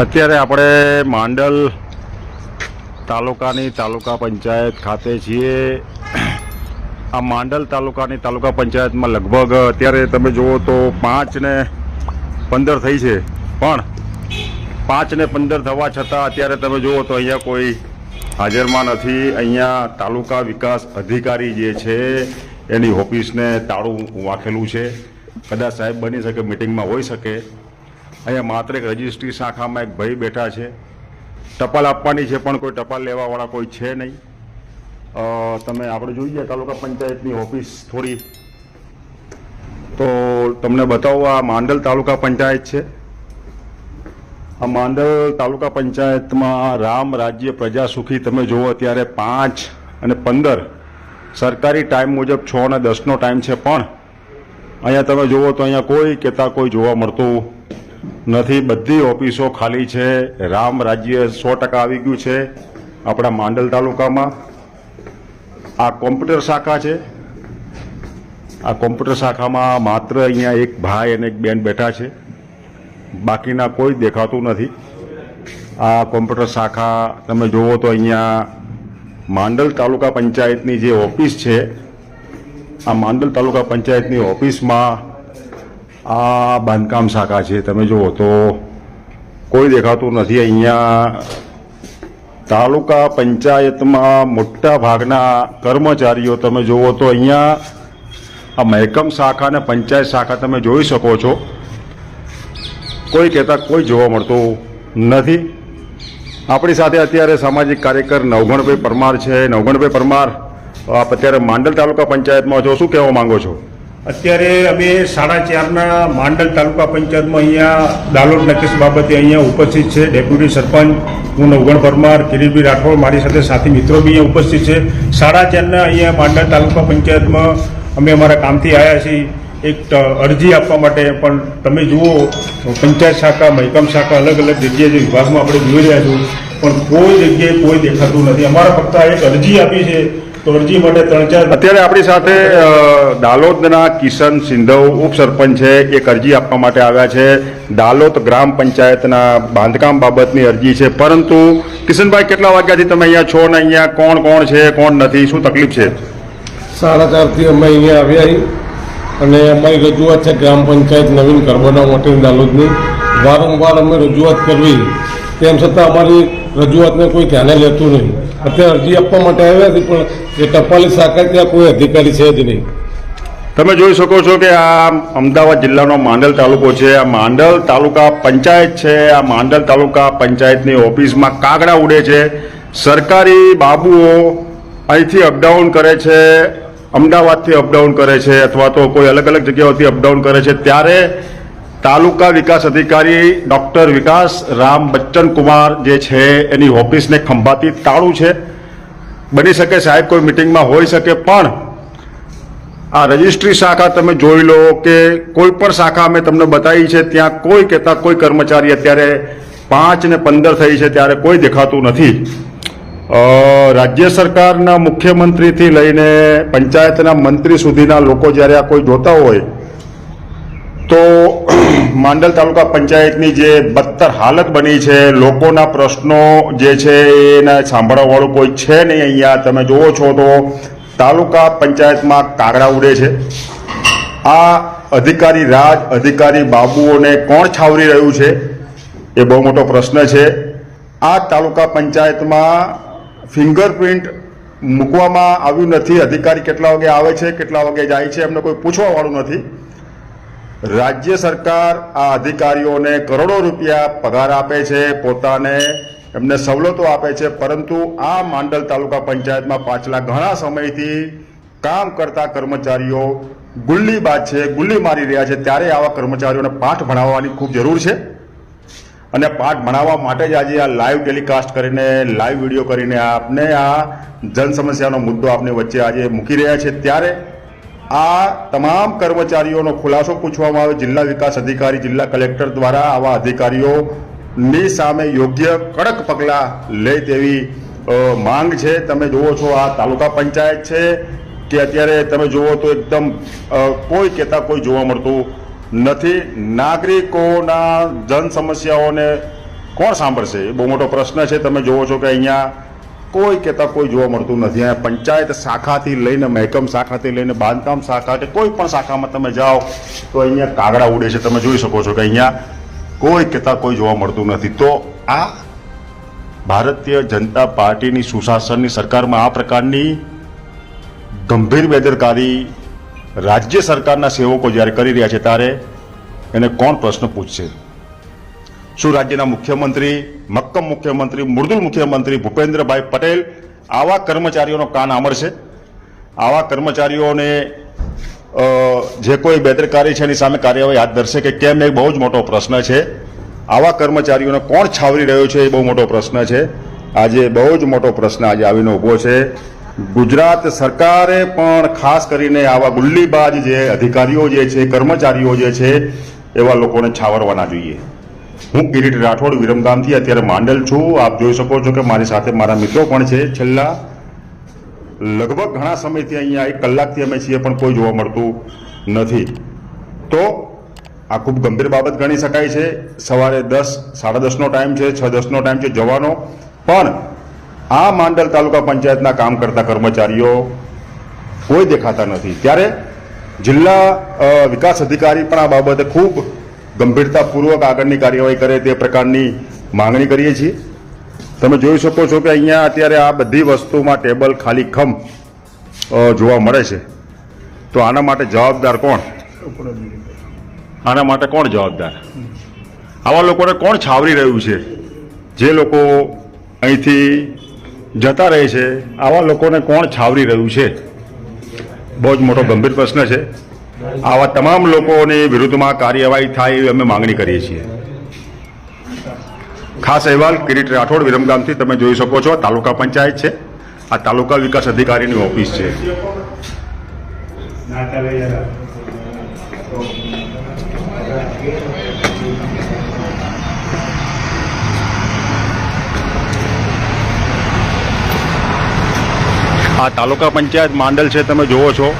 અત્યારે આપણે માંડલ તાલુકાની તાલુકા પંચાયત ખાતે છીએ. આ માંડલ તાલુકાની તાલુકા પંચાયતમાં લગભગ અત્યારે તમે જુઓ તો પાંચ ને પંદર થઈ છે. પણ પાંચ ને પંદર થવા છતાં અત્યારે તમે જુઓ તો અહીંયા કોઈ હાજરમાં નથી. અહીંયા તાલુકા વિકાસ અધિકારી જે છે એની ઓફિસને તાળું વાંખેલું છે. કદાચ સાહેબ બની શકે, મિટિંગમાં હોઈ શકે. અહીંયા માત્ર એક રજિસ્ટ્રી શાખામાં એક ભાઈ બેઠા છે. ટપાલ આપવાની છે પણ કોઈ ટપાલ લેવાવાળા કોઈ છે નહીં. તમે આપણે જોઈએ તાલુકા પંચાયતની ઓફિસ થોડી. તો તમને બતાવું, આ માંડલ તાલુકા પંચાયત છે. આ માંડલ તાલુકા પંચાયતમાં રામ રાજ્ય પ્રજા સુખી તમે જુઓ અત્યારે પાંચ અને પંદર. સરકારી ટાઈમ મુજબ છ અને દસનો ટાઈમ છે પણ. અહીંયા તમે જુઓ તો અહીંયા કોઈ કહેતા કોઈ જોવા મળતું નથી, બધી ઓફિસો ખાલી છે. રામ રાજ્ય સો ટકા આવી ગયું છે. આપણા માંડલ તાલુકામાં આ કોમ્પ્યુટર શાખા છે. આ કોમ્પ્યુટર શાખામાં માત્ર અહીંયા એક ભાઈ અને એક બેન બેઠા છે. બાકીના કોઈ દેખાતું નથી. આ કોમ્પ્યુટર શાખા તમે જુઓ તો અહીંયા માંડલ તાલુકા પંચાયતની જે ઓફિસ છે, આ માંડલ તાલુકા પંચાયતની ઓફિસમાં આ બાંધકામ શાખા છે, તમે જુઓ તો કોઈ દેખાતું નથી. અહીંયા તાલુકા પંચાયતમાં મોટા ભાગના કર્મચારીઓ તમે જુઓ તો અહીંયા આ મહેકમ શાખા અને પંચાયત શાખા તમે જોઈ શકો છો. કોઈ કહેતા કોઈ જોવા મળતું નથી. આપણી સાથે અત્યારે સામાજિક કાર્યકર નવગણભાઈ પરમાર છે. નવગણભાઈ પરમાર, આપ અત્યારે માંડલ તાલુકા પંચાયતમાં છો. શું કહેવા માંગો છો? અત્યારે અમે સાડા ચારના માંડલ તાલુકા પંચાયતમાં અહીંયા દાલોદ નકેશ બાબતે અહીંયા ઉપસ્થિત છે. ડેપ્યુટી સરપંચ, હું નવગણ પરમાર, કિરીટભાઈ રાઠોડ, મારી સાથે સાથી મિત્રો બી અહીંયા ઉપસ્થિત છે. સાડા ચારના અહીંયા માંડલ તાલુકા પંચાયતમાં અમે અમારા કામથી આવ્યા છીએ. એક અરજી આપવા માટે પણ તમે જુઓ, પંચાયત શાખા, મહેકમ શાખા, અલગ અલગ જગ્યાએ જે વિભાગમાં આપણે જોઈ રહ્યા છું પણ કોઈ જગ્યાએ કોઈ દેખાતું નથી. અમારા ફક્ત એક અરજી આપી છે તો અરજી માટે ત્રણ ચાર અત્યારે આપણી સાથે દાલોદના કિશન સિંધવ ઉપસરપંચ છે એક અરજી આપવા માટે આવ્યા છે. દાલોદ ગ્રામ પંચાયતના બાંધકામ બાબતની અરજી છે. પરંતુ કિશનભાઈ કેટલા વાગ્યાથી તમે અહીંયા છો ને અહીંયા કોણ કોણ છે કોણ નથી શું તકલીફ છે? સાડા ચારથી અમે અહીંયા આવ્યા અને અમારી રજૂઆત છે ગ્રામ પંચાયત નવીન ઘર બનાવવા માટેની દાલોદની. વારંવાર અમે રજૂઆત કરવી. તેમ છતાં અમારી રજૂઆતને કોઈ ધ્યાને લેતું નહીં. અત્યારે અરજી આપવા માટે આવ્યા છે પણ એ ટપાલી શાખા ત્યાં કોઈ અધિકારી છે જ નહીં. તમે જોઈ શકો છો કે આ અમદાવાદ જિલ્લાનો માંડલ તાલુકો છે. આ માંડલ તાલુકા પંચાયત છે. આ માંડલ તાલુકા પંચાયતની ઓફિસમાં કાગડા ઉડે છે. સરકારી બાબુઓ અહીંથી અપડાઉન કરે છે, અમદાવાદથી અપડાઉન કરે છે અથવા તો કોઈ અલગ અલગ જગ્યાઓથી અપડાઉન કરે છે. ત્યારે તાલુકા વિકાસ અધિકારી ડૉક્ટર વિકાસ રામ બચ્ચન કુમાર જે છે એની ઓફિસને ખંભાતી તાળું છે. બની શકે સાહેબ, કોઈ મિટિંગમાં હોઈ શકે, પણ આ રજિસ્ટ્રી શાખા તમે જોઈ લો કે કોઈ પણ શાખા અમે તમને બતાવી છે, ત્યાં કોઈ કહેતા કોઈ કર્મચારી અત્યારે પાંચ ને પંદર થઈ છે, ત્યારે કોઈ દેખાતું નથી. રાજ્ય સરકારના મુખ્યમંત્રીથી લઈને પંચાયતના મંત્રી સુધીના લોકો જ્યારે આ કોઈ જોતા હોય તો માંડલ તાલુકા પંચાયતની જે બદતર હાલત બની છે, લોકોના પ્રશ્નો જે છે એને સાંભળવાવાળું કોઈ છે નહીં અહીંયા. તમે જુઓ છો તો તાલુકા પંચાયતમાં કાગડા ઉડે છે. આ અધિકારી રાજ, અધિકારી બાબુઓને કોણ છાવરી રહ્યું છે એ બહુ મોટો પ્રશ્ન છે. આ તાલુકા પંચાયતમાં ફિંગરપ્રિન્ટ મૂકવામાં આવ્યું નથી. અધિકારી કેટલા વાગે આવે છે, કેટલા વાગે જાય છે, એમને કોઈ પૂછવાવાળું નથી. રાજ્ય સરકાર આ અધિકારીઓને કરોડો રૂપિયા પગાર આપે છે, પોતાને એમને સવલતો આપે છે, પરંતુ આ માંડલ તાલુકા પંચાયતમાં પાછલા ઘણા સમયથી કામ કરતા કર્મચારીઓ ગુલ્લીબાજ છે, ગુલ્લી મારી રહ્યા છે. ત્યારે આવા કર્મચારીઓને પાઠ ભણાવવાની ખૂબ જરૂર છે. અને પાઠ ભણાવવા માટે જ આજે આ લાઈવ ટેલિકાસ્ટ કરીને લાઈવ વીડિયો કરીને આપને આ જન સમસ્યાનો મુદ્દો આપની વચ્ચે આજે મૂકી રહ્યા છે. ત્યારે આ તમામ કર્મચારીઓનો ખુલાસો પૂછવામાં આવે, જિલ્લા વિકાસ અધિકારી, જિલ્લા કલેક્ટર દ્વારા આવા અધિકારીઓની સામે યોગ્ય કડક પગલાં લે તેવી માંગ છે. તમે જુઓ છો, આ તાલુકા પંચાયત છે કે અત્યારે તમે જુઓ તો એકદમ કોઈ કહેતા કોઈ જોવા મળતું નથી. નાગરિકોના જન સમસ્યાઓને કોણ સાંભળશે? એ બહુ મોટો પ્રશ્ન છે. તમે જુઓ છો કે અહીંયા કોઈ કહેતા કોઈ જોવા મળતું નથી. અહીંયા પંચાયત શાખાથી લઈને મહેકમ શાખાથી લઈને બાંધકામ શાખા કે કોઈ પણ શાખામાં તમે જાઓ તો અહીંયા કાગડા ઉડે છે. તમે જોઈ શકો છો કે અહીંયા કોઈ કહેતા કોઈ જોવા મળતું નથી. તો આ ભારતીય જનતા પાર્ટીની સુશાસનની સરકારમાં આ પ્રકારની ગંભીર બેદરકારી રાજ્ય સરકારના સેવકો જ્યારે કરી રહ્યા છે, ત્યારે એને કોણ પ્રશ્ન પૂછશે? શું રાજ્યના મુખ્યમંત્રી, મક્કમ મુખ્યમંત્રી મૃદુલ મુખ્યમંત્રી ભૂપેન્દ્રભાઈ પટેલ આવા કર્મચારીઓનો કાન આમરશે આવા કર્મચારીઓને જે કોઈ બેદરકારી છે એની સામે કાર્યવાહી હાથ ધરશે કે કેમ એ બહુ જ મોટો પ્રશ્ન છે. આવા કર્મચારીઓને કોણ છાવરી રહ્યો છે એ બહુ મોટો પ્રશ્ન છે. આજે બહુ જ મોટો પ્રશ્ન આજે આવીને ઊભો છે. ગુજરાત સરકારે પણ ખાસ કરીને આવા ગુલ્લીબાજ જે અધિકારીઓ જે છે, કર્મચારીઓ જે છે, એવા લોકોને છાવરવાના જોઈએ. હું કિરીટ રાઠોડ વિરમગામથી અત્યારે માંડલ છું. આપ જોઈ શકો છો કે મારી સાથે મારા મિત્રો પણ છે. છેલ્લા લગભગ ઘણા સમયથી અહીંયા એક કલાકથી અમે છીએ પણ કોઈ જોવા મળતું નથી. તો આ ખૂબ ગંભીર બાબત ગણી શકાય છે. સવારે દસ, સાડા દસનો ટાઈમ છે, છ દસનો ટાઈમ છે, જવાનો. પણ આ માંડલ તાલુકા પંચાયતના કામ કરતા કર્મચારીઓ કોઈ દેખાતા નથી. ત્યારે જિલ્લા વિકાસ અધિકારી પણ આ બાબતે ખૂબ ગંભીરતાપૂર્વક આગળની કાર્યવાહી કરે તે પ્રકારની માંગણી કરીએ છીએ. તમે જોઈ શકો છો કે અહીંયા અત્યારે આ બધી વસ્તુમાં ટેબલ ખાલી ખમ જોવા મળે છે. તો આના માટે જવાબદાર કોણ? આના માટે કોણ જવાબદાર? આવા લોકોને કોણ છાવરી રહ્યું છે? જે લોકો અહીંથી જતા રહે છે, આવા લોકોને કોણ છાવરી રહ્યું છે? બહુ જ મોટો ગંભીર પ્રશ્ન છે. આવા તમામ લોકોની વિરુદ્ધમાં કાર્યવાહી થાય એવી અમે માંગણી કરીએ છીએ. ખાસ અહેવાલ કિરીટ રાઠોડ વિરમગામથી તમે જોઈ શકો છો. તાલુકા પંચાયત છે. આ તાલુકા વિકાસ અધિકારીની ઓફિસ છે. આ તાલુકા પંચાયત માંડલ છે. તમે જુઓ છો.